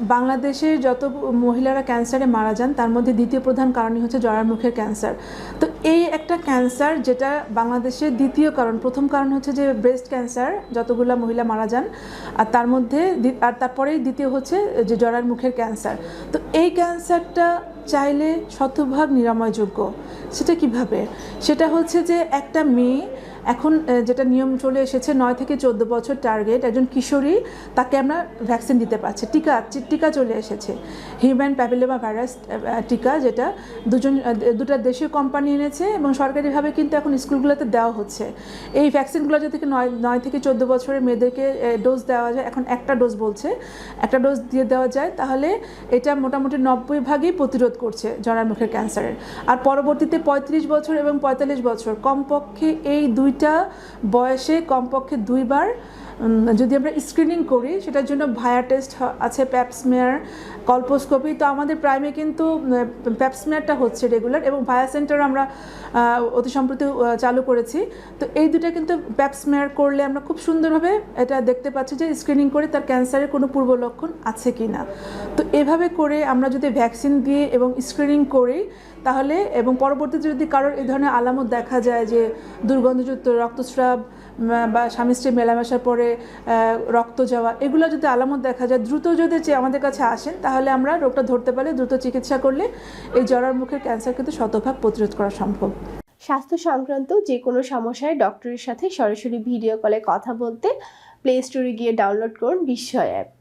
বাংলাদেশে যত মহিলারা ক্যান্সারে মারা যান, তার মধ্যে দ্বিতীয় প্রধান কারণই হচ্ছে জরার মুখের ক্যান্সার। তো এই একটা ক্যান্সার যেটা বাংলাদেশের দ্বিতীয় কারণ, প্রথম কারণ হচ্ছে যে ব্রেস্ট ক্যান্সার, যতগুলো মহিলা মারা যান, আর তার মধ্যে আর তারপরেই দ্বিতীয় হচ্ছে যে জরার মুখের ক্যান্সার। তো এই ক্যান্সারটা চাইলে শতভাগ নিরাময়যোগ্য। সেটা কীভাবে? সেটা হচ্ছে যে একটা মেয়ে এখন যেটা নিয়ম চলে এসেছে, নয় থেকে চোদ্দ বছর টার্গেট একজন কিশোরী তাকে আমরা ভ্যাকসিন দিতে পারছি। টিকা টিকা চলে এসেছে। হিউম্যান প্যাপিলোমা ভাইরাস টিকা যেটা দুজন দুটা দেশীয় কোম্পানি এনেছে এবং সরকারিভাবে কিন্তু এখন স্কুলগুলোতে দেওয়া হচ্ছে। এই ভ্যাকসিনগুলো যদি নয় নয় থেকে চোদ্দ বছরের মেয়েদেরকে ডোজ দেওয়া যায়, এখন একটা ডোজ বলছে। একটা ডোজ দিয়ে দেওয়া যায়, তাহলে এটা মোটামুটি নব্বই ভাগই প্রতিরোধ করছে জরার মুখের ক্যান্সারের আর পরবর্তীতে পঁয়ত্রিশ বছর এবং পঁয়তাল্লিশ বছর। কমপক্ষে এই দুইটা বয়সে কমপক্ষে দুইবার যদি আমরা স্ক্রিনিং করি, সেটার জন্য ভায়া টেস্ট আছে প্যাপসমেয়ার কল্পোস্কোপি তো আমাদের প্রাইমে কিন্তু প্যাপসমেয়ারটা হচ্ছে রেগুলার এবং ভায়া সেন্টার আমরা অতি সম্প্রতি চালু করেছি। তো এই দুটো কিন্তু প্যাপসমেয়ার করলে আমরা খুব সুন্দরভাবে এটা দেখতে পাচ্ছি যে স্ক্রিনিং করে তার ক্যান্সারের কোনো পূর্ব লক্ষণ আছে কি না তো এভাবে করে আমরা যদি ভ্যাকসিন দিয়ে এবং স্ক্রিনিং করি, তাহলে এবং পরবর্তীতে যদি কারোর এই ধরনের আলামত দেখা যায় যে দুর্গন্ধযুক্ত রক্তস্রাব বা স্বামী স্ত্রী মেলামেশার পরে রক্ত যাওয়া, এগুলো যদি আলামত দেখা যায়, দ্রুত যদি আমাদের কাছে আসেন, তাহলে আমরা রোগটা ধরতে পারলে দ্রুত চিকিৎসা করলে এই জ্বরার মুখের ক্যান্সার কিন্তু শতভাগ প্রতিরোধ করা সম্ভব। স্বাস্থ্য সংক্রান্ত যে কোনো সমস্যায় ডক্টরের সাথে সরাসরি ভিডিও কলে কথা বলতে প্লে স্টোরে গিয়ে ডাউনলোড করুন বিস্ময় অ্যাপ